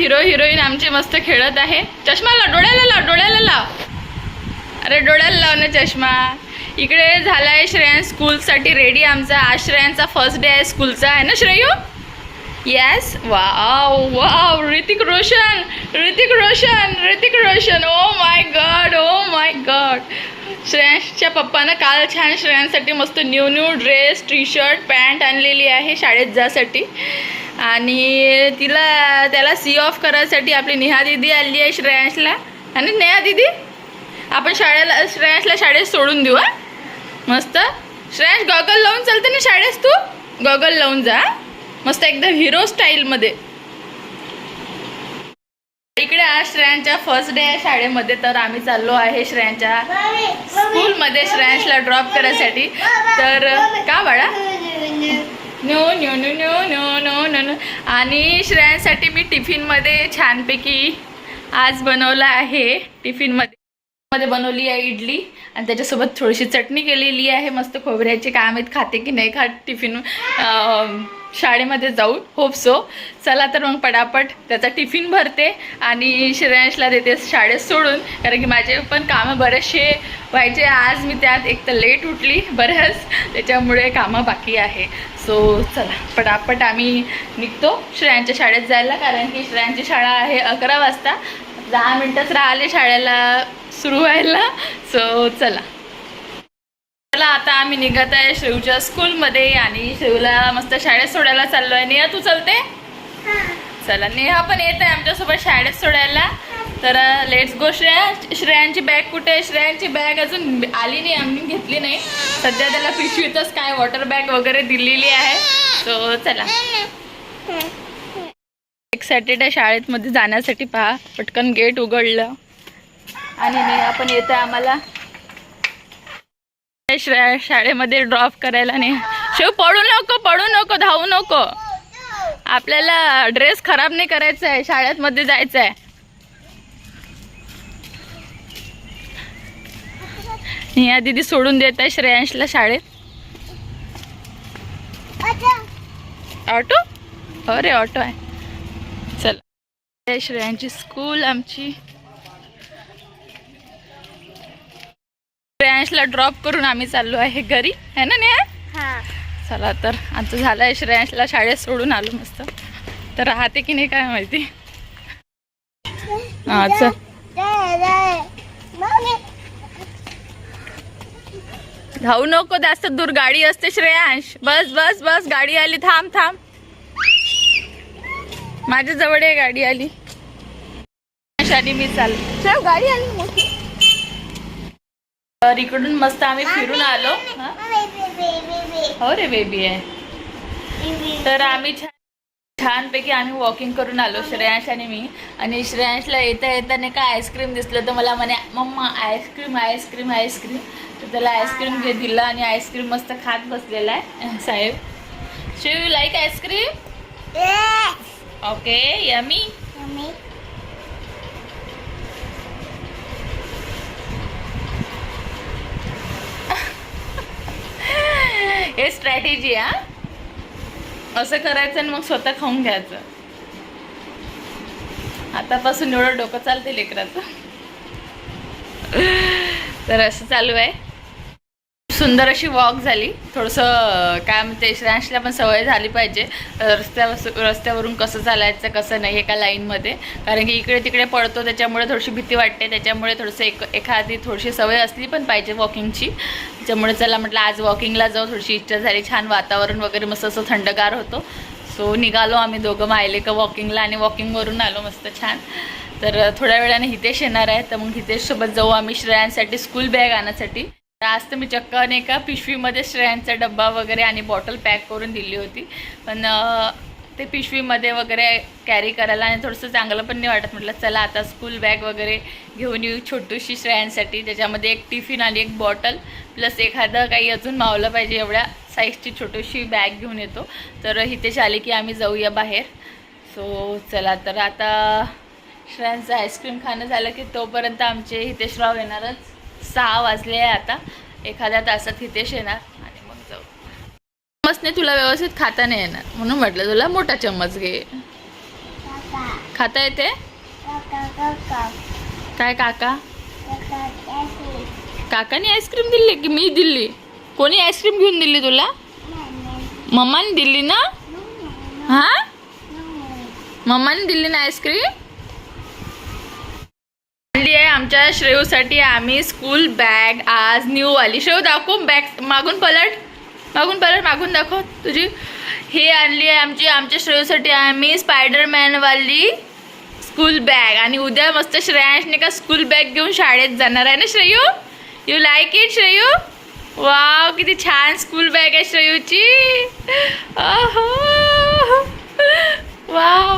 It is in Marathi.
हिरो हिरोईन आमचे मस्त खेळत आहे. चष्मा लाव डोळ्याला लाव डोळ्याला लाव. अरे डोळ्याला लाव ना चष्मा. इकडे झालाय श्रेयांश स्कूलसाठी रेडी आमचा. आज श्रेयांचा फर्स्ट डे आहे स्कूलचा. आहे ना Shreyu? Yes wow wow Hrithik Roshan Hrithik Roshan Hrithik Roshan. Oh my God oh my God श्रेयांशच्या पप्पानं काल छान श्रेयांसाठी मस्त new new dress T shirt pant आणलेली आहे. शाळेत जासाठी. आणि तिला त्याला सी ऑफ करायसाठी आपली नेहा दिदी आली आहे श्रेयांशला. आणि नेहा दिदी आपण शाळेला श्रेयांशला शाळेत सोडून देऊ हा. मस्त. श्रेयांश गॉगल लावून चालते ना शाळेत तू? गॉगल लावून जा? मस्त एकदम हिरो स्टाईलमध्ये इकडे आज श्रेयांच्या फर्स्ट डे आहे शाळेमध्ये तर आम्ही चाललो आहे श्रेयांच्या स्कूलमध्ये श्रेयांशला ड्रॉप करायसाठी. तर का बाळा? No no no no no no no no. आणि श्रेयांसाठी मी टिफिनमध्ये छानपैकी आज बनवलं आहे. टिफिनमध्ये मध्ये बनवली आहे इडली. आणि त्याच्यासोबत थोडीशी चटणी केलेली आहे. मस्त खोबऱ्याचे काय आहेत खाते की नाही खात टिफिन शाळेमध्ये जाऊ होप सो चला तर मग पटापट त्याचा टिफिन भरते आणि श्रेयांशला देते शाळेत सोडून. कारण की माझे पण कामं बरेचसे व्हायचे. आज मी त्यात एक तर लेट उठली बऱ्याच त्याच्यामुळे कामं बाकी आहे. सो चला पटापट आम्ही निघतो श्रेयांच्या शाळेत जायला. कारण की श्रेयांची शाळा आहे अकरा वाजता. दहा मिनटंच राहिले शाळेला सुरू व्हायला. सो चला. चला आता आम्ही निघत आहे शिवच्या स्कूलमध्ये आणि शिवला मस्त शाळेत सोडायला चाललो आहे नेहा तू चलते? चला नेहा पण येत आहे आमच्यासोबत शाळेत सोडायला. तर लेट्स गो श्रेया श्रेयांची बॅग कुठे आहे? श्रेयांची बॅग अजून आली नाही आम्ही घेतली नाही. सध्या त्याला पिशवीतच काय वॉटर बॅग वगैरे दिलेली आहे. सो चला. एक्सायटेड आहे शाळेत मध्ये जाण्यासाठी पहा पटकन गेट उघडलं. आणि नेहा पण येतं आम्हाला. श्रेया शाळेमध्ये ड्रॉप करायला नाही शिव पडू नको पडू नको धावू नको. आपल्याला ड्रेस खराब नाही करायचा आहे शाळेत मध्ये जायचं आहे नेहा दिदी सोडून देत आहे श्रेयांशला शाळेत. ऑटो? हो रे ऑटो आहे. चला. श्रेयांची स्कूल आमची. श्रेयांशला ड्रॉप करून आम्ही चाललो आहे घरी. है ना नेहा? चला तर आमचं झालं आहे श्रेयांशला शाळेत सोडून आलो मस्त. तर राहते की नाही काय माहिती? हा चल. धावू नको जास्त दूर गाडी असते श्रेयांश. बस बस बस गाडी आली थांब थांब. माझ्या जवळ आहे गाडी आली. आणि मी चाल चल गाडी आली. तर इकडून मस्त आम्ही फिरून आलो. हा? रे बेबी आहे. तर आम्ही छान छानपैकी आम्ही वॉकिंग करून आलो श्रेयांश आणि मी. आणि श्रेयांशला येता येताना काय आईस्क्रीम दिसलं तर मला म्हणे मम्मा आईस्क्रीम आईस्क्रीम आईस्क्रीम तर त्याला आईस्क्रीम घे दिलं आणि आईस्क्रीम मस्त खात बसलेला आहे. साहेब. Shiv you like ice cream okay yummy हे स्ट्रॅटेजी हा. असं करायचं आणि मग स्वतः खाऊन घ्यायचं. आतापासून एवढं डोकं चालते लेकराचं. तर असं चालू आहे. सुंदर अशी वॉक झाली. थोडंसं काय म्हणते श्रेयांशला पण सवय झाली पाहिजे. रस्त्यावर रस्त्यावरून कसं चालायचं कसं नाही एका लाईनमध्ये कारण की इकडे तिकडे पडतो त्याच्यामुळे थोडीशी भीती वाटते. त्याच्यामुळे थोडंसं एक एखादी थोडीशी सवय असली पण पाहिजे वॉकिंगची त्याच्यामुळे चला म्हटलं आज वॉकिंगला जाऊ. थोडीशी इच्छा झाली छान वातावरण वगैरे मस्त असं थंडगार होतो. सो निघालो आम्ही दोघं मायले का वॉकिंगला आणि वॉकिंगवरून आलो मस्त छान. तर थोड्या वेळाने हितेश येणार आहे. तर मग हितेशसोबत जाऊ आम्ही श्रेयांसाठी स्कूल बॅग आणण्यासाठी आज तर मी चक्क नाही का पिशवीमध्ये श्रेयांचा डब्बा वगैरे आणि बॉटल पॅक करून दिली होती. पण ते पिशवीमध्ये वगैरे कॅरी करायला आणि थोडंसं चांगलं पण नाही वाटत. म्हटलं चला आता स्कूल बॅग वगैरे घेऊन येऊ छोटूशी श्रेयांसाठी. त्याच्यामध्ये एक टिफिन आणि एक बॉटल प्लस एखादं काही अजून मावलं पाहिजे एवढ्या साईजची छोटीशी बॅग घेऊन येतो. तर इथेच आले की आम्ही जाऊया बाहेर. सो चला तर आता श्रेयांचं आईस्क्रीम खाणं झालं की तोपर्यंत आमचे हितेशराव येणारच. सहा वाजले आहे आता. एखाद्या तासात हितेश येणार आणि मग जाऊ. चम्मचने तुला व्यवस्थित खाता नाही येणार. म्हणून म्हटलं तुला मोठा चम्मच घे. खाता येते? काय काका? काकाने आईस्क्रीम दिली की मी दिली? कोणी आईस्क्रीम घेऊन दिली तुला? मम्माने दिली ना? हा? मम्माने दिली ना आईस्क्रीम? आमच्या श्रेयूसाठी आम्ही स्कूल बॅग आज न्यू आली श्रेयू दाखव बॅग मागून पलट. मागून पलट मागून दाखव तुझी. हे आणली आहे आमची. आमच्या श्रेयूसाठी आम्ही स्पायडरमॅनवाली स्कूल बॅग आणि उद्या मस्त श्रेयांशने का स्कूल बॅग घेऊन शाळेत जाणार आहे ना Shreyu? You like it Shreyu? Wow किती छान स्कूल बॅग आहे श्रेयूची. वाव